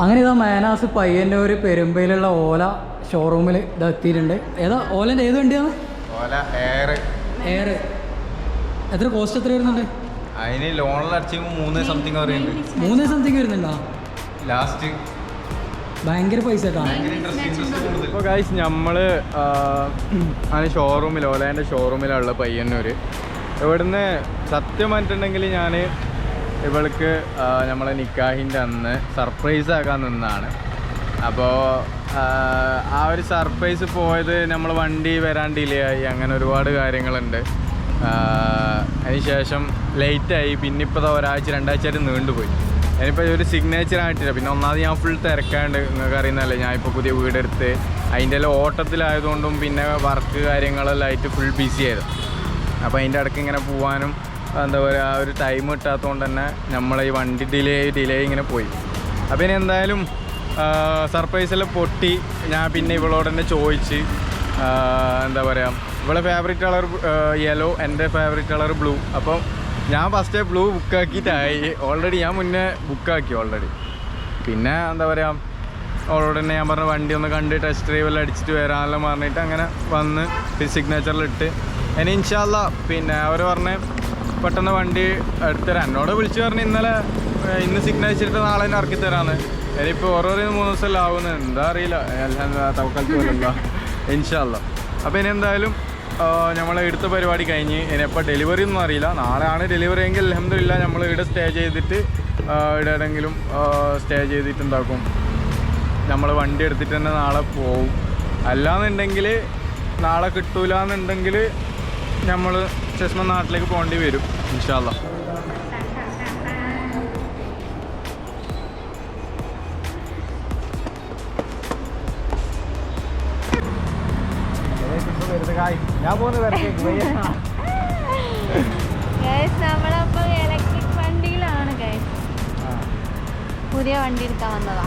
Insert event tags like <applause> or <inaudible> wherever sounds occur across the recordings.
അങ്ങനെ ഇതാ മേനാസ് പയ്യന്നൂർ പെരുമ്പയിലുള്ള ഓല ഷോറൂമിൽ ഇത് എത്തിയിട്ടുണ്ട്. ഏതാ? ഓലന്റെ ഏത് വണ്ടിയാണ് ഓല എയർ എയർ എത്ര കോസ്റ്റ് എത്ര വരുന്നുണ്ട്? അതിന് ലോണിൽ അടിച്ചെങ്കിൽ മൂന്ന് സംതിങ് പറയുന്നുണ്ട്. മൂന്ന് സംതിങ് വരുന്നുണ്ടോ? ലാസ്റ്റ് ഭയങ്കര പൈസ ഇപ്പോൾ ഗൈസ് നമ്മൾ ആണ് ഷോറൂമിൽ ഓലേന്റെ ഷോറൂമിലുള്ള പയ്യന്നൂർ ഇവിടുന്ന് സത്യം പറഞ്ഞിട്ടുണ്ടെങ്കിൽ ഞാൻ ഇവൾക്ക് നമ്മളെ നിക്കാഹിന്റെ അന്ന് സർപ്രൈസ് ആക്കാൻ നിന്നാണ്. അപ്പോൾ ആ ഒരു സർപ്രൈസ് പോയത് നമ്മൾ വണ്ടി വരാൻ ഡിലേ ആയി അങ്ങനെ ഒരുപാട് കാര്യങ്ങളുണ്ട്. അതിനുശേഷം ലേറ്റായി പിന്നെ ഇപ്പോൾ ഒരാഴ്ച രണ്ടാഴ്ചയായിട്ട് നീണ്ടുപോയി ഞാനിപ്പോൾ ഒരു സിഗ്നേച്ചർ ആയിട്ടില്ല. പിന്നെ ഒന്നാമത് ഞാൻ ഫുൾ തിരക്കാണ്ട് നിങ്ങൾക്ക് അറിയുന്നതല്ലേ ഇപ്പോൾ പുതിയ വീടെടുത്ത് അതിന്റെ എല്ലാം ഓട്ടത്തിലായതുകൊണ്ടും പിന്നെ വർക്ക് കാര്യങ്ങളെല്ലാം ആയിട്ട് ഫുൾ ബിസി ആയിരുന്നു. അപ്പോൾ അതിന്റെ ഇടയ്ക്ക് ഇങ്ങനെ പോകാനും എന്താ പറയുക ആ ഒരു ടൈം കിട്ടാത്തതുകൊണ്ട് തന്നെ നമ്മളെ ഈ വണ്ടി ഡിലേ ഡിലേ ഇങ്ങനെ പോയി. അപ്പോൾ ഇനി എന്തായാലും സർപ്രൈസെല്ലാം പൊട്ടി. ഞാൻ പിന്നെ ഇവളോട് തന്നെ ചോദിച്ച് എന്താ പറയുക ഇവളെ ഫേവറേറ്റ് കളർ യെല്ലോ എന്റെ ഫേവറേറ്റ് കളർ ബ്ലൂ അപ്പം ഞാൻ ഫസ്റ്റേ ബ്ലൂ ബുക്കാക്കിയിട്ടായി ഓൾറെഡി ഞാൻ മുന്നേ ബുക്കാക്കി ഓൾറെഡി പിന്നെ എന്താ പറയുക അവളോട് തന്നെ ഞാൻ പറഞ്ഞ വണ്ടി ഒന്ന് കണ്ട് ടെസ്റ്റ് ഡ്രൈവ് എല്ലാം അടിച്ചിട്ട് വരാനെല്ലാം പറഞ്ഞിട്ട് അങ്ങനെ വന്ന് സിഗ്നേച്ചറിലിട്ട് ഇനി ഇൻഷാല്ല പിന്നെ അവർ പറഞ്ഞ് പെട്ടെന്ന് വണ്ടി എടുത്തുതരാം എന്നോട് വിളിച്ചു പറഞ്ഞ് ഇന്നലെ ഇന്ന് സിഗ്നേച്ചർ വെച്ചിട്ട് നാളെ തന്നെ ഇറക്കി തരാന്ന്. ഇനിയിപ്പോൾ ഓരോ മൂന്ന് ദിവസം ആവുന്നത് എന്താ അറിയില്ല. തവക്കാലത്ത് പോലല്ല <laughs> ഇൻഷാല്ല അപ്പോൾ ഇനി എന്തായാലും നമ്മൾ എടുത്ത പരിപാടി കഴിഞ്ഞ് ഇനി എപ്പോൾ ഡെലിവറി ഒന്നും അറിയില്ല. നാളെ ആണ് ഡെലിവറി എങ്കിൽ അലഹമില്ല നമ്മൾ ഇവിടെ സ്റ്റേ ചെയ്തിട്ട് ആ, ഇവിടെ എവിടെയെങ്കിലും സ്റ്റേ ചെയ്തിട്ട് എന്താക്കും. നമ്മൾ വണ്ടി എടുത്തിട്ട് തന്നെ നാളെ പോവും. അല്ലാന്നുണ്ടെങ്കിൽ നാളെ കിട്ടൂല എന്നുണ്ടെങ്കിൽ നമ്മൾ ചെസ്മ നാട്ടിലേക്ക് പോകേണ്ടി വരും ഇൻഷാല്ല ഞാൻ പോകുന്നത് നമ്മളപ്പോ ഇലക്ട്രിക് വണ്ടിയിലാണ് പുതിയ വണ്ടി എടുക്കാൻ വന്നതാ.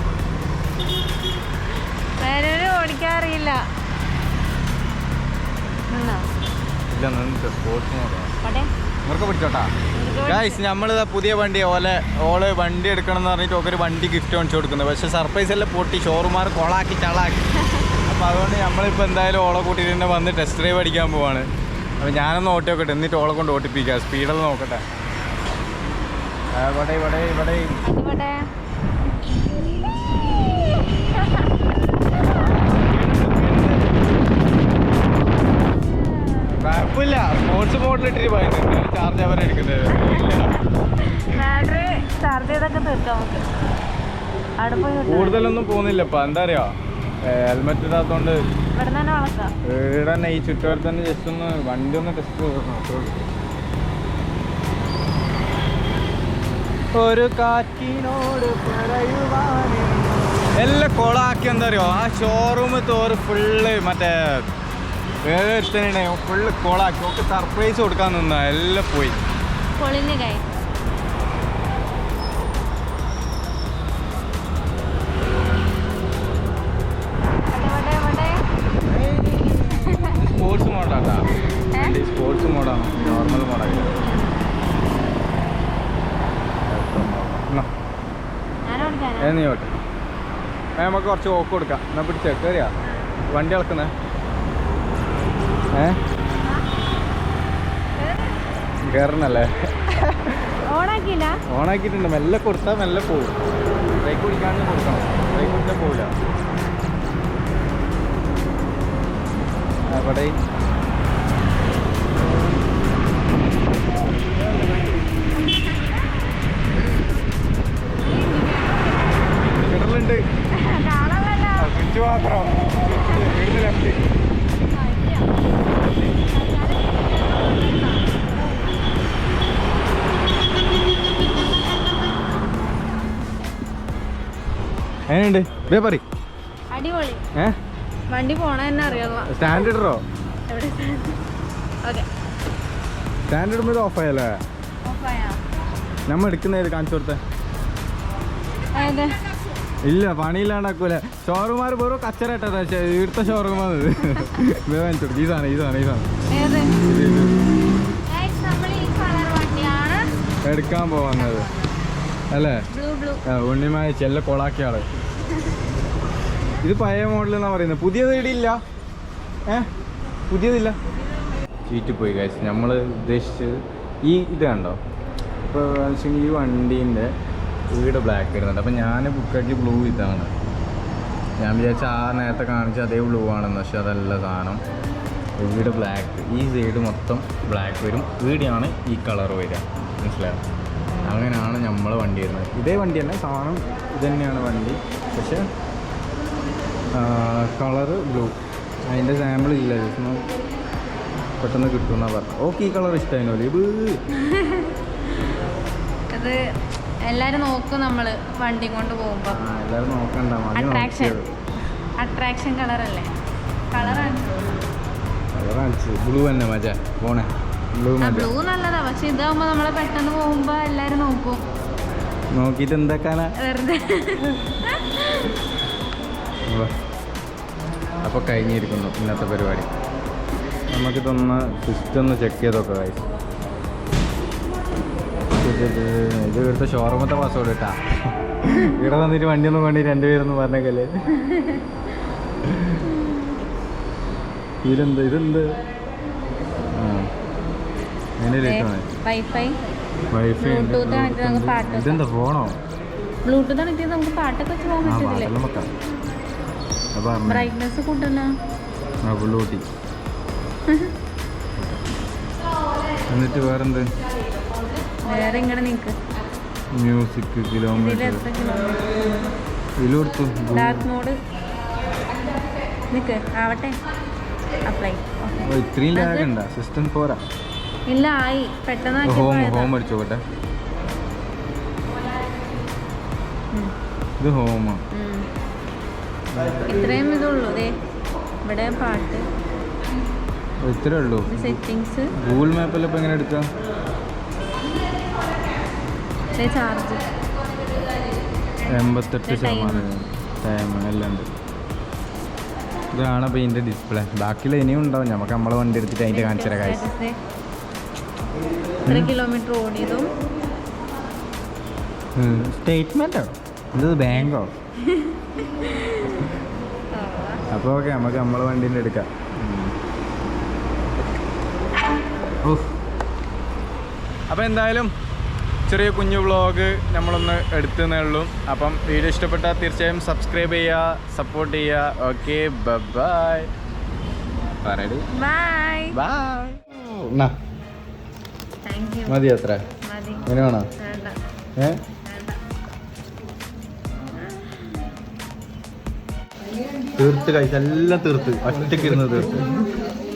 ഇല്ല സ്പോർട്സ്. ഇവർക്ക് പിടിച്ചോട്ടാ. ഗൈസ് നമ്മളിതാ പുതിയ വണ്ടി ഓലെ ഓൾ വണ്ടി എടുക്കണം എന്ന് പറഞ്ഞിട്ട് ഒക്കെ ഒരു വണ്ടി ഗിഫ്റ്റ് വാങ്ങിച്ചു കൊടുക്കുന്നത് പക്ഷെ സർപ്രൈസ് എല്ലാം പൊട്ടി ഷോറുമാർ കൊളാക്കി ചളാക്കി. അപ്പോൾ അതുകൊണ്ട് നമ്മളിപ്പോൾ എന്തായാലും ഓളെ കൂട്ടിയിട്ട് തന്നെ വന്ന് ടെസ്റ്റ് ഡ്രൈവ് അടിക്കാൻ പോവാണ്. അപ്പോൾ ഞാനൊന്ന് ഓട്ടി നോക്കട്ടെ എന്നിട്ട് ഓളെ കൊണ്ട് ഓട്ടിപ്പിക്കാം. സ്പീഡെല്ലാം നോക്കട്ടെ. ഇവിടെ ഇവിടെ ഇവിടെ. മോഡിലിട്ടിട്ട് ചാർജ് അവർ എടുക്കുന്നത്? ബാറ്ററി ചാർജ് ചെയ്തൊക്കെ തീർക്കാം നമുക്ക്. അവിടെ പോയി കൂടുതലൊന്നും പോകുന്നില്ല ഇപ്പം എന്താ അറിയോ? ഹെൽമെറ്റ് ഇടാത്തോണ്ട് ഇവിടെ തന്നെ വളക്കാം. ഇവിടെ തന്നെ ഈ ചുറ്റുപാട് തന്നെ ജസ്റ്റ് ഒന്ന് വണ്ടി ഒന്ന് ടെസ്റ്റ് ഒരു കാറ്റിനോട് പറയുവാന്. എല്ലാം കൊളാക്കി എന്താ അറിയോ? ആ ഷോറൂം തോറ് ഫുള്ള് മറ്റേ വേറെ ഫുള്ള് കൊളാക്കി ഒക്കെ സർപ്രൈസ് കൊടുക്കാൻ നിന്ന. എല്ലാം പോയി. സ്പോർട്സ് മോഡാട്ടാ? സ്പോർട്സ് മോഡാണ് നോർമൽ മോഡാണ് ഞാൻ ഓടിക്കാനാ ഏ നീ ഓട്ടെ നമുക്ക് കുറച്ച് ഓക്ക് കൊടുക്കാം. എന്നാ പിടിച്ചേ കയറിയാ വണ്ടി ഇളക്കുന്നേ ഏ? കയറണല്ലേ ഓണാക്കിയില്ല? ഓണാക്കിയിട്ടുണ്ട്. മെല്ലെ കൊടുത്താൽ മെല്ലെ പോകും ബ്രേക്ക് കുടിക്കാണ്ട് കൊടുക്കണം. ബ്രേക്ക് കുടിച്ചാൽ പോവില്ല. അവിടെ ഉണ്ട് കാണാമല്ലോ സ്വിച്ച് മാത്രം ലെഫ്റ്റ് എങ്ങനെയുണ്ട്? വേ പറ അടിപൊളി. ഏ? വണ്ടി പോണ തന്നെ അറിയാം സ്റ്റാൻഡ് ഇടറോ എവിടെ? ഓക്കെ. സ്റ്റാൻഡ് ഇടുമ്പോൾ ഓഫായല്ലേ ഓഫായാ നമ്മൾ എടുക്കുന്നേത് കാണിച്ചു കൊടുത്തേ? അതെ ഇല്ല പണിയില്ലാണ്ടാക്കൂല. ഷോറൂമാർ വെറും കച്ചറട്ടാ ഇവിടുത്തെ ഷോറൂമാണ് കാണിച്ചു കൊടുക്കും. ഈ സാധനം ഈ സാധനം ഈ സാധനം. ഏത്? ഇത് നമ്മൾ ഈ എടുക്കാൻ പോകുന്നത്. അല്ലേ? ഉണ്ണിമായ ചെല്ല കൊളാക്കിയാൾ. ഇത് പഴയ മോഡൽ എന്നാ പറയുന്നത്. പുതിയത് ഇടിയില്ല. ഏ? പുതിയതില്ല. ചീറ്റ് പോയി കഴിച്ചു നമ്മൾ ഉദ്ദേശിച്ചത് ഈ ഇത് കണ്ടോ? ഇപ്പോൾ ഈ വണ്ടീന്റെ വീട് ബ്ലാക്ക് വരുന്നുണ്ട് അപ്പം ഞാൻ ബുക്കാക്കി ബ്ലൂ ഇതാണ്. ഞാൻ വിചാരിച്ച ആ നേരത്തെ കാണിച്ച അതേ ബ്ലൂ ആണെന്ന്. പക്ഷെ അതല്ല സാധനം. വീട് ബ്ലാക്ക് ഈ സൈഡ് മൊത്തം ബ്ലാക്ക് വരും. വീടിയാണ് ഈ കളർ വരിക. മനസ്സിലായോ? അങ്ങനെയാണ് നമ്മൾ വണ്ടി വരുന്നത്. ഇതേ വണ്ടി തന്നെ സാധനം ഇത് തന്നെയാണ് വണ്ടി. പക്ഷെ കളറ് ബ്ലൂ അതിന്റെ സാമ്പിൾ ഇല്ല. ജസ്റ്റ് പെട്ടെന്ന് കിട്ടുമെന്നാണ് പറഞ്ഞത്. ഓക്കെ ഈ കളർ ഇഷ്ടമായിരുന്നു ഇത് എല്ലാരും നോക്കും നമ്മൾ വണ്ടി കൊണ്ട് പോകുമ്പോ. അട്രാക്ഷൻ അട്രാക്ഷൻ കളറല്ലേ കളറാണ് ബ്ലൂ തന്നെ മജ. പോണേ. ബ്ലൂ ബ്ലൂ നല്ലതാ. പക്ഷെ ഇതാവുമ്പോ നമ്മൾ പെട്ടെന്ന് പോകുമ്പോ എല്ലാരും നോക്കും. നോക്കിയിട്ട് എന്താക്കാനാ വെറുതെ. അപ്പോൾ കഴിഞ്ഞിരിക്കുന്നു ഇന്നത്തെ പരിപാടി. നമുക്കിതൊന്ന് സിസ്റ്റം ഒന്ന് ചെക്ക് ചെയ്തൊക്കെ guys. ഇത് ഇവിടുത്തെ ഷോറൂമത്തെ പാസ്വേഡ് ഇട്ടാ. ഇവിടെ വന്നിട്ട് വണ്ടി ഒന്നും വേണ്ടി രണ്ടുപേരൊന്നും പറഞ്ഞേക്കല്ലേ? ഇതെന്ത് ഇതെന്ത്? ഫോണോ ബ്ലൂടൂത്ത് കണക്ട് നമുക്ക് പാട്ടൊക്കെ. വെച്ച് പോകാൻ ബ്രൈറ്റ്നസ് <laughs> എന്നിട്ട് വേറെന്ത്? വേറെ ഇങ്ങടെ നിക്ക് മ്യൂസിക് കിലോമീറ്റർ ഇതിലെടുത്തു? ഡാർക്ക് മോഡ് നിക്ക്. ആവട്ടെ. അപ്ലൈ ഇത്രയും ലാഗ് ഉണ്ടാ? സിസ്റ്റം പോരാ? ഇല്ല ആയി. പെട്ടെന്ന് ഹോം. ഇത് ഹോമാ. ഇത്രയും ഇതുള്ളൂ. ദേ ഇവിടെ പാട്ട്. ഇത്രേ ഉള്ളൂ. സെറ്റിങ്സ് ഗൂഗിൾ മാപ്പെല്ലാം ഇപ്പം എങ്ങനെ എടുക്കാം? ചാർജ് എൺപത്തെട്ട്. ശതമാനം. ടൈം എല്ലാം ഉണ്ട്. ഇതാണ് അപ്പോൾ ഇതിന്റെ ഡിസ്പ്ലേ ബാക്കിയുള്ള ഇനിയും ഉണ്ടാവും. നമുക്ക് നമ്മളെ വണ്ടി എടുത്തിട്ട് അതിന്റെ കാണിച്ചു തരാം കാഴ്ച എത്ര കിലോമീറ്റർ ഓടിയതും. സ്റ്റേറ്റ്മെന്റോ ഇത് ബാങ്കോ അപ്പോൾ ഓക്കെ നമുക്ക് നമ്മളെ വണ്ടീന്റെ എടുക്കാം. അപ്പോൾ എന്തായാലും ചെറിയ കുഞ്ഞു വ്ളോഗ് നമ്മളൊന്ന് എടുത്തേ ഉള്ളൂ. അപ്പം വീഡിയോ ഇഷ്ടപ്പെട്ടാൽ തീർച്ചയായും സബ്സ്ക്രൈബ് ചെയ്യുക സപ്പോർട്ട് ചെയ്യുക. ഓക്കെ ബൈ പറയടി. ബൈ മതി അത്ര. മതി. വേണോ? വേണ്ട. ഏ? വേണ്ട. തീർത്ത് കഴിച്ച് എല്ലാം തീർത്ത്. ഒറ്റയ്ക്ക് ഇരുന്ന് തീർത്ത്.